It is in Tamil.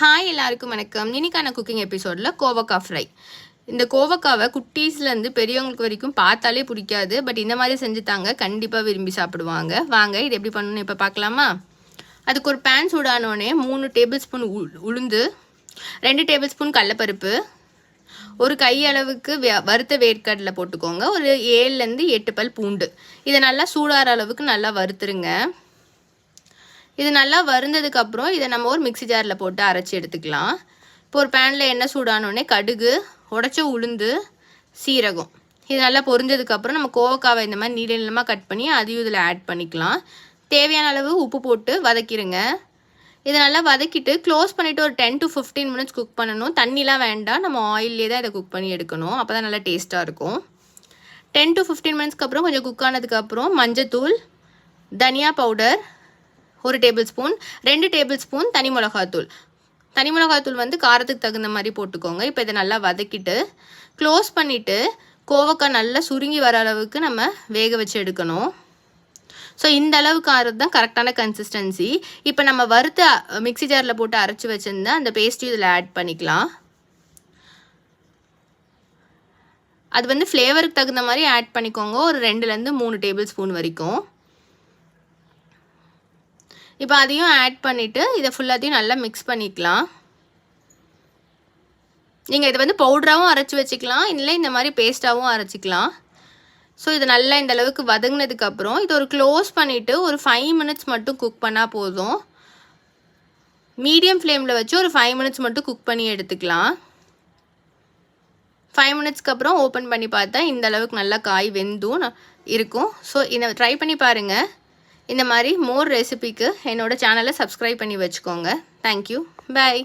ஹாய் எல்லாருக்கும் வணக்கம். இன்னைக்கான குக்கிங் எபிசோடில் கோவக்காய் ஃப்ரை இந்த கோவக்காவை குட்டீஸ்லேருந்து பெரியவங்களுக்கு வரைக்கும் பார்த்தாலே பிடிக்காது. பட் இந்த மாதிரி செஞ்சு தாங்க கண்டிப்பாக விரும்பி சாப்பிடுவாங்க. வாங்க இது எப்படி பண்ணணும்னு இப்போ பார்க்கலாமா? அதுக்கு ஒரு பேன் சூடானோடனே மூணு டேபிள் ஸ்பூன் உளுந்து ரெண்டு டேபிள் ஸ்பூன் கடலப்பருப்பு ஒரு கையளவுக்கு வே- வறுத்த வேர்க்கடலை போட்டுக்கோங்க. ஒரு ஏழுலேருந்து எட்டு பல் பூண்டு. இதை நல்லா சூடாகிற அளவுக்கு நல்லா வறுத்துருங்க. இது நல்லா வருந்ததுக்கு அப்புறம் இதை நம்ம ஒரு மிக்ஸி ஜாரில் போட்டு அரைச்சி எடுத்துக்கலாம். இப்போ ஒரு பேனில் எண்ணெய் சூடானோடனே கடுகு உடச்ச உளுந்து சீரகம். இது நல்லா பொரிஞ்சதுக்கப்புறம் நம்ம கோவக்காவை இந்த மாதிரி நீள நீளமாக கட் பண்ணி அதையும் இதில் ஆட் பண்ணிக்கலாம். தேவையான அளவு உப்பு போட்டு வதக்கிடுங்க இதை நல்லா வதக்கிட்டு க்ளோஸ் பண்ணிவிட்டு ஒரு ten to fifteen minutes cook பண்ணணும். தண்ணிலாம் வேண்டாம். நம்ம ஆயிலே தான் இதை குக் பண்ணி எடுக்கணும். அப்போ தான் நல்லா டேஸ்ட்டாக இருக்கும். டென் டு ஃபிஃப்டீன் மினிட்ஸ்க்கு அப்புறம் கொஞ்சம் குக் ஆனதுக்கப்புறம் மஞ்சத்தூள் தனியா பவுடர் ஒரு டேபிள் ஸ்பூன் ரெண்டு டேபிள் ஸ்பூன் தனி மிளகாத்தூள். தனி மிளகாத்தூள் வந்து காரத்துக்கு தகுந்த மாதிரி போட்டுக்கோங்க. இப்போ இதை நல்லா வதக்கிட்டு க்ளோஸ் பண்ணிவிட்டு கோவக்காய் நல்லா சுருங்கி வர அளவுக்கு நம்ம வேக வச்சு எடுக்கணும். ஸோ இந்த அளவுக்கு ஆறுறது தான் கரெக்டான கன்சிஸ்டன்சி இப்போ நம்ம வறுத்த மிக்ஸி ஜாரில் போட்டு அரைச்சி வச்சுருந்தா அந்த பேஸ்ட்டையும் இதில் ஆட் பண்ணிக்கலாம். அது வந்து ஃப்ளேவருக்கு தகுந்த மாதிரி ஆட் பண்ணிக்கோங்க. ஒரு ரெண்டுலேருந்து மூணு டேபிள் ஸ்பூன் வரைக்கும். இப்போ அதையும் ஆட் பண்ணிவிட்டு இதை ஃபுல்லாத்தையும் நல்லா மிக்ஸ் பண்ணிக்கலாம். நீங்கள் இதை வந்து பவுடராகவும் அரைச்சி வச்சுக்கலாம். இல்லை இந்த மாதிரி பேஸ்ட்டாகவும் அரைச்சிக்கலாம். ஸோ இது நல்லா இந்த அளவுக்கு வதங்கினதுக்கப்புறம் இது ஒரு க்ளோஸ் பண்ணிவிட்டு ஒரு ஃபைவ் மினிட்ஸ் மட்டும் குக் பண்ணால் போதும். மீடியம் ஃப்ளேமில் வச்சு ஒரு ஃபைவ் மினிட்ஸ் மட்டும் குக் பண்ணி எடுத்துக்கலாம். ஃபைவ் மினிட்ஸ்க்கு அப்புறம் ஓப்பன் பண்ணி பார்த்தா இந்த அளவுக்கு நல்லா காய் வெந்தும் இருக்கும். ஸோ இதை ட்ரை பண்ணி பாருங்கள் இந்த மாதிரி மோர் ரெசிபிக்கு என்னோட சேனலை சப்ஸ்கிரைப் பண்ணி வச்சுக்கோங்க. Thank you bye